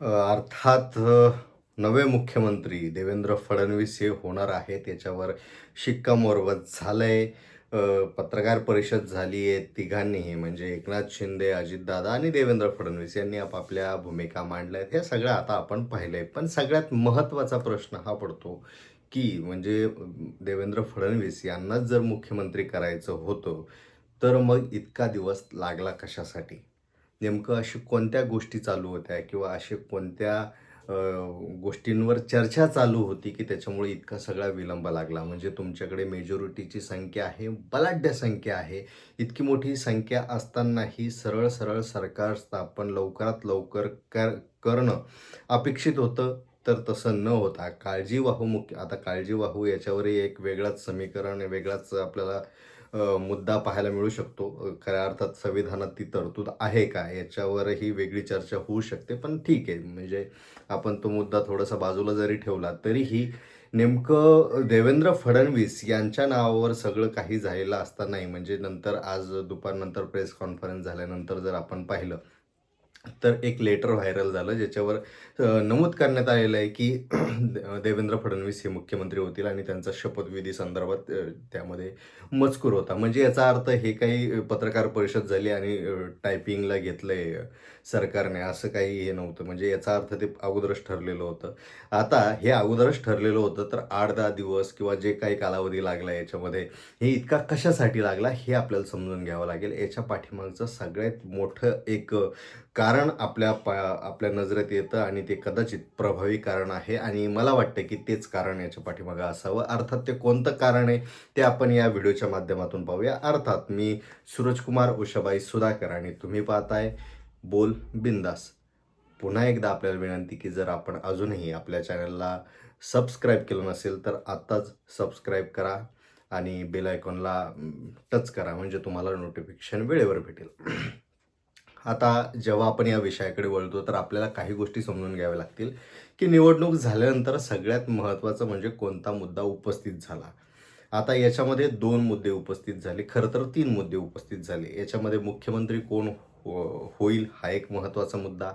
अर्थात नवे मुख्यमंत्री देवेंद्र फडणवीस हे होणार आहेत. याच्यावर शिक्कामोर्वत झालं आहे पत्रकार परिषद झाली आहे तिघांनीही म्हणजे एकनाथ शिंदे अजितदादा आणि देवेंद्र फडणवीस यांनी आपापल्या भूमिका मांडल्या आहेत हे सगळं आता आपण पाहिलं आहे पण सगळ्यात महत्त्वाचा प्रश्न हा पडतो की म्हणजे देवेंद्र फडणवीस यांनाच जर मुख्यमंत्री करायचं होतं तर मग इतका दिवस लागला कशासाठी? नेमकं अशी कोणत्या गोष्टी चालू होत्या किंवा असे कोणत्या गोष्टींवर चर्चा चालू होती की त्याच्यामुळे इतका सगळा विलंब लागला? म्हणजे तुमच्याकडे मेजॉरिटीची संख्या आहे बलाढ्य संख्या आहे. इतकी मोठी संख्या असतानाही सरळ सरळ सरकार स्थापन लवकरात लवकर कर करणं अपेक्षित होतं. तर तसं न होता काळजीवाहू मुख्य आता काळजीवाहू याच्यावरही एक वेगळाच समीकरण वेगळाच आपल्याला मुद्दा पाहायला मिळू शकतो. खऱ्या अर्थात संविधानात ती तरतूद आहे का? याच्यावरही वेगळी चर्चा होऊ शकते पण ठीक आहे. म्हणजे आपण तो मुद्दा थोडासा बाजूला जरी ठेवला तरीही नेमकं देवेंद्र फडणवीस यांच्या नावावर सगळं काही झालेलं असतानाही म्हणजे नंतर आज दुपारनंतर प्रेस कॉन्फरन्स झाल्यानंतर जर आपण पाहिलं तर एक लेटर व्हायरल झालं ज्याच्यावर नमूद करण्यात आलेलं आहे की देवेंद्र फडणवीस हे मुख्यमंत्री होतील आणि त्यांचा शपथविधी संदर्भात त्यामध्ये मजकूर होता. म्हणजे याचा अर्थ हे काही पत्रकार परिषद झाली आणि टायपिंगला घेतलंय आहे सरकारने असं काही हे नव्हतं. म्हणजे याचा अर्थ ते अगोदरच ठरलेलं होतं. आता हे अगोदरच ठरलेलं होतं तर आठ दहा दिवस किंवा जे काही कालावधी लागला याच्यामध्ये हे इतका कशासाठी लागला हे आपल्याला समजून घ्यावं लागेल. याच्या पाठीमागचं सगळ्यात मोठं एक कारण आपल्या प आपल्या नजरेत येतं आणि ते कदाचित प्रभावी कारण आहे. आणि मला वाटतं की तेच कारण याच्या पाठीमागं असावं. अर्थात ते कोणतं कारण आहे ते आपण या व्हिडिओच्या माध्यमातून पाहूया. अर्थात मी सूरजकुमार उषाबाई सुधाकर आणि तुम्ही पाहताय. बोल बिंदास. पुन्हा एकदा आपल्याला विनंती की जर आपण अजूनही आपल्या चॅनलला सबस्क्राईब केलं नसेल तर आत्ताच सबस्क्राईब करा आणि बेल आयकॉनला टच करा म्हणजे तुम्हाला नोटिफिकेशन वेळेवर भेटेल. आता जेव्हा आपण या विषयाकडे वळतो तर आपल्याला काही गोष्टी समजून घ्याव्या लागतील की निवडणूक झाल्यानंतर सगळ्यात महत्त्वाचं म्हणजे कोणता मुद्दा उपस्थित झाला. आता याच्यामध्ये दोन मुद्दे उपस्थित झाले खरं तर तीन मुद्दे उपस्थित झाले. याच्यामध्ये मुख्यमंत्री कोण हो- होईल हा एक महत्त्वाचा मुद्दा.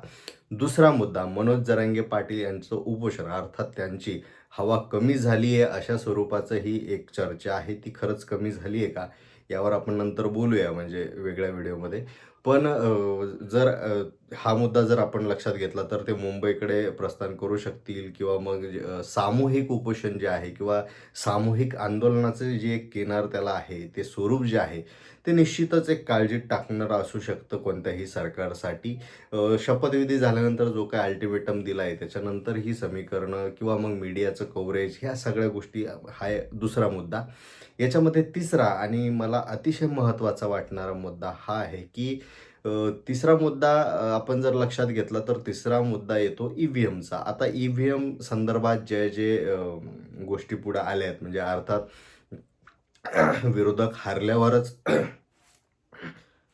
दुसरा मुद्दा मनोज जरांगे पाटील यांचं उपोषण अर्थात त्यांची हवा कमी झाली आहे अशा स्वरूपाचं ही एक चर्चा आहे. ती खरंच कमी झाली आहे का? यावर आपण नंतर बोलूया म्हणजे वेगळ्या व्हिडिओमध्ये. पण जर हा मुद्दा जर आपण लक्षात घेतला तर ते मुंबईकडे प्रस्थान करू शकतील किंवा मग सामूहिक उपोषण जे आहे किंवा सामूहिक आंदोलनाचं जे एक किनार त्याला आहे ते स्वरूप जे आहे ते निश्चितच एक काळजीत टाकणारं असू शकतं कोणत्याही सरकारसाठी. शपथविधी झाल्यानंतर जो काय अल्टिमेटम दिला आहे त्याच्यानंतर ही समीकरणं किंवा मग मीडियाचं कव्हरेज ह्या सगळ्या गोष्टी हा दुसरा मुद्दा. याच्यामध्ये तिसरा आणि मला अतिशय महत्त्वाचा वाटणारा मुद्दा हा आहे की तिसरा मुद्दा आपण जर लक्षात घेतला तर तिसरा मुद्दा येतो ई व्ही एमचा. आता ई व्ही एम संदर्भात जे जे गोष्टी पुढे आल्या आहेत म्हणजे अर्थात विरोधक हारल्यावरच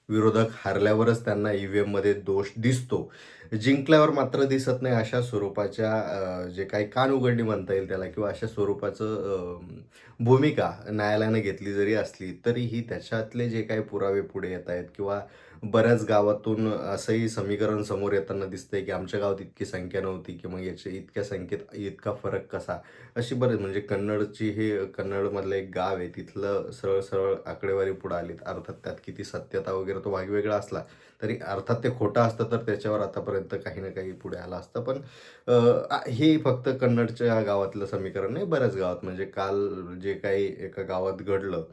विरोधक हारल्यावरच त्यांना ई व्ही एममध्ये दोष दिसतो. जिंकल्यावर मात्र दिसत नाही अशा स्वरूपाच्या जे काही कानउघडणी म्हणता येईल त्याला किंवा अशा स्वरूपाचं भूमिका न्यायालयानं घेतली जरी असली तरीही त्याच्यातले जे काही पुरावे पुढे येत आहेत किंवा बऱ्याच गावातून असंही समीकरण समोर येताना दिसतंय की आमच्या गावात इतकी संख्या नव्हती की मग याच्या इतक्या संख्येत इतका फरक कसा? अशी बरेच म्हणजे कन्नडची हे कन्नडमधलं एक गाव आहे तिथलं सरळ सरळ आकडेवारी पुढे आलीत. अर्थात त्यात किती सत्यता वगैरे तो वेगवेगळा असला तरी अर्थात ते खोटं असतं तर त्याच्यावर आतापर्यंत काही ना काही पुढे आलं असतं. पण हे फक्त कन्नडच्या गावातलं समीकरण नाही बऱ्याच गावात. म्हणजे काल जे काही एका गावात घडलं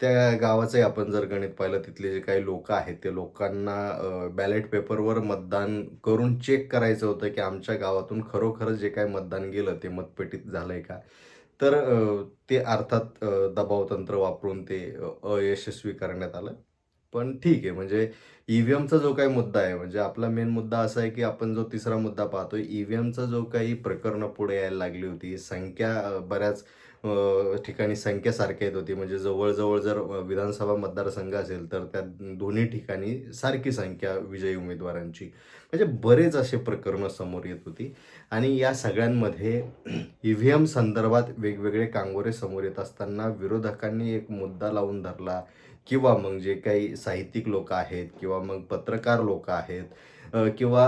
त्या गावाचंही आपण जर गणित पाहिलं तिथले जे काही लोक आहेत ते लोक लोकांना बॅलेट पेपरवर मतदान करून चेक करायचं होतं की आमच्या गावातून खरोखरच जे काही मतदान गेलं ते मतपेटीत झालंय का? तर ते अर्थात दबाव दबावतंत्र वापरून ते अयशस्वी करण्यात आलं. पण ठीक आहे म्हणजे ई व्ही एमचा जो काही मुद्दा आहे म्हणजे आपला मेन मुद्दा असा आहे की आपण जो तिसरा मुद्दा पाहतोय ई व्ही एमचा जो काही प्रकरणं पुढे यायला लागली होती संख्या बऱ्याच ठिकाणी संख्या सारखी येत होती. म्हणजे जवळजवळ जर विधानसभा मतदारसंघ असेल तर त्या दोन्ही ठिकाणी सारखी संख्या विजयी उमेदवारांची. म्हणजे बरेच असे प्रकरणं समोर येत होती. आणि या सगळ्यांमध्ये ई व्ही एम संदर्भात वेगवेगळे कांगोरे समोर येत असताना विरोधकांनी एक मुद्दा लावून धरला किंवा मग जे काही साहित्यिक लोक आहेत किंवा मग पत्रकार लोक आहेत किंवा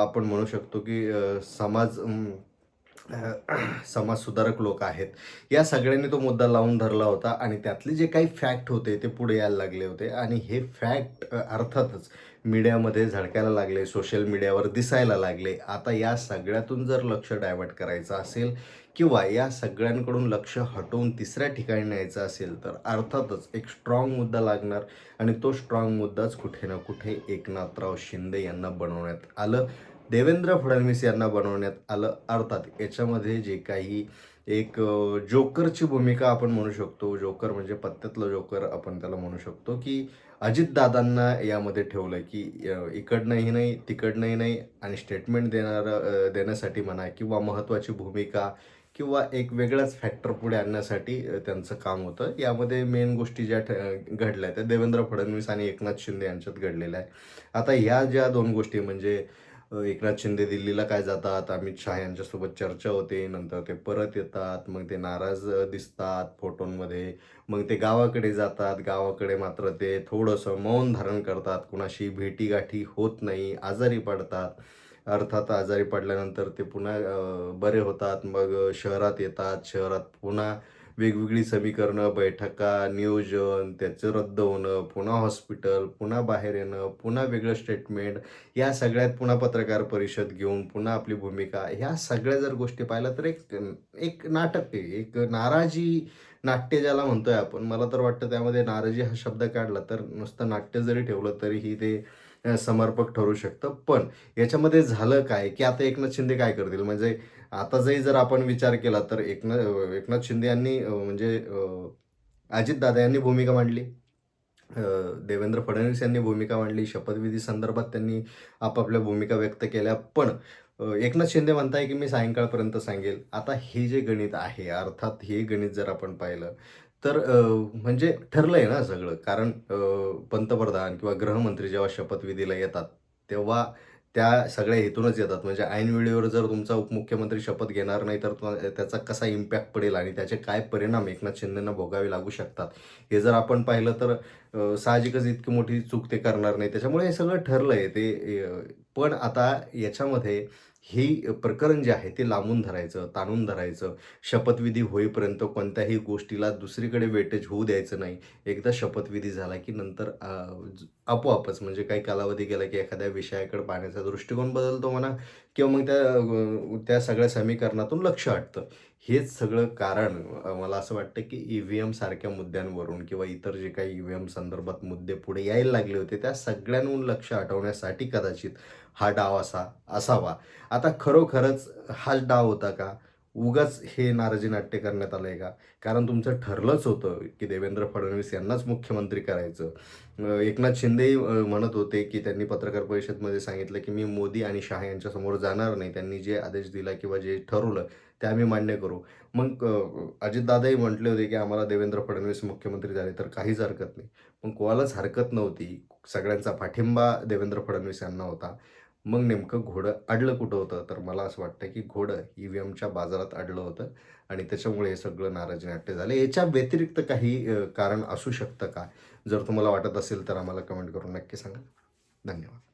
आपण म्हणू शकतो की समाज समाजसुधारक लोक आहेत. या सगळ्यांनी तो मुद्दा लावून धरला होता आणि त्यातले जे काही फॅक्ट होते ते पुढे यायला लागले होते. आणि हे फॅक्ट अर्थातच मीडियामध्ये झळकायला लागले सोशल मीडियावर दिसायला लागले. आता या सगळ्यातून जर लक्ष डायवर्ट करायचं असेल किंवा या सगळ्यांकडून लक्ष हटवून तिसऱ्या ठिकाणी न्यायचं असेल तर अर्थातच एक स्ट्रॉंग मुद्दा लागणार आणि तो स्ट्रॉंग मुद्दाच कुठे ना कुठे एकनाथराव शिंदे यांना बनवण्यात आलं. देवेंद्र फडणवीस यांना बनवण्यात आलं अर्थात याच्यामध्ये जे काही एक जोकरची भूमिका आपण म्हणू शकतो. जोकर म्हणजे पत्त्यातलं जोकर आपण त्याला म्हणू शकतो की अजितदादांना यामध्ये ठेवलं की इकडनंही नाही तिकडनंही नाही आणि स्टेटमेंट देणारं देण्यासाठी म्हणा किंवा महत्त्वाची भूमिका किंवा एक वेगळाच फॅक्टर पुढे आणण्यासाठी त्यांचं काम होतं. यामध्ये मेन गोष्टी ज्या ठ- घडल्या त्या देवेंद्र फडणवीस आणि एकनाथ शिंदे यांच्यात घडलेल्या आहे आता ह्या ज्या दोन गोष्टी म्हणजे एकनाथ शिंदे दिल्लीला काय जातात? अमित शहा यांच्यासोबत चर्चा होते नंतर ते परत येतात मग ते नाराज दिसतात फोटोंमध्ये. मग ते गावाकडे जातात गावाकडे मात्र ते थोडंसं मौन धारण करतात. कुणाशी भेटीगाठी होत नाही आजारी पडतात. अर्थात आजारी पडल्यानंतर ते पुन्हा बरे होतात. मग शहरात येतात. शहरात पुन्हा वेगवेगळी समीकरणं बैठका नियोजन त्याचं रद्द होणं पुन्हा हॉस्पिटल पुन्हा बाहेर येणं पुन्हा वेगळं स्टेटमेंट या सगळ्यात पुन्हा पत्रकार परिषद घेऊन पुन्हा आपली भूमिका ह्या सगळ्या जर गोष्टी पाहिल्या तर एक एक नाटक आहे. एक नाराजी नाट्य ज्याला म्हणतोय आपण मला तर वाटतं त्यामध्ये नाराजी हा शब्द काढला तर नुसतं नाट्य जरी ठेवलं तरीही ते समर्पक ठरू शकतं. पण याच्यामध्ये झालं काय? की आता एकनाथ शिंदे काय करतील? म्हणजे आता जरी जर आपण विचार केला तर एकनाथ एकनाथ शिंदे यांनी म्हणजे अजितदादा यांनी भूमिका मांडली. देवेंद्र फडणवीस यांनी भूमिका मांडली. शपथविधी संदर्भात त्यांनी आपापल्या भूमिका व्यक्त केल्या. पण एकनाथ शिंदे म्हणताय की मी सायंकाळपर्यंत सांगेल. आता हे जे गणित आहे अर्थात हे गणित जर आपण पाहिलं तर म्हणजे म्हणजे ठरलंय ना सगळं. कारण पंतप्रधान किंवा गृहमंत्री जेव्हा शपथविधीला येतात तेव्हा त्या सगळ्या हेतूनच येतात. म्हणजे ऐन वेळेवर जर तुमचा उपमुख्यमंत्री शपथ घेणार नाही तर त्याचा कसा इम्पॅक्ट पडेल आणि त्याचे काय परिणाम एकनाथ शिंदेंना भोगावे लागू शकतात? हे जर आपण पाहिलं तर साहजिकच इतकी मोठी चूक ते करणार नाही. त्याच्यामुळे हे सगळं ठरलं आहे ते पण आता याच्यामध्ये ही प्रकरण जे आहे ते लांबून धरायचं ताणून धरायचं. शपथविधी होईपर्यंत कोणत्याही गोष्टीला दुसरीकडे वेटेज होऊ द्यायचं नाही. एकदा शपथविधी झाला की नंतर आपोआपच म्हणजे काही कालावधी गेला की एखाद्या विषयाकडे पाहण्याचा दृष्टिकोन बदलतो म्हणा किंवा मग त्या त्या सगळ्या समीकरणातून लक्ष हटतं. हेच सगळं कारण मला असं वाटतं की ई व्ही एम सारख्या मुद्द्यांवरून किंवा इतर जे काही ई व्ही एम संदर्भात मुद्दे पुढे यायला लागले होते त्या सगळ्यांहून लक्ष हटवण्यासाठी कदाचित हा डाव असा असावा. आता खरोखरच हाच डाव होता का? उगाच हे नाराजी नाट्य करण्यात आलं आहे का? कारण तुमचं ठरलंच होतं की देवेंद्र फडणवीस यांनाच मुख्यमंत्री करायचं. एकनाथ शिंदे म्हणत होते की त्यांनी पत्रकार परिषदमध्ये सांगितलं की मी मोदी आणि शहा यांच्यासमोर जाणार नाही. त्यांनी जे आदेश दिला किंवा जे ठरवलं ते आम्ही मान्य करू. मग अजितदादाही म्हटले होते की आम्हाला देवेंद्र फडणवीस मुख्यमंत्री झाले तर काहीच हरकत नाही. पण कोणालाच हरकत नव्हती. सगळ्यांचा पाठिंबा देवेंद्र फडणवीस यांना होता. मग नेमकं घोडं अडलं कुठं होतं? तर मला असं वाटतं की घोडं ई व्ही एमच्या बाजारात अडलं होतं आणि त्याच्यामुळे हे सगळं नाराजी नाट्य झालं. याच्या व्यतिरिक्त काही कारण असू शकतं का? जर तुम्हाला वाटत असेल तर आम्हाला कमेंट करून नक्की सांगा. धन्यवाद.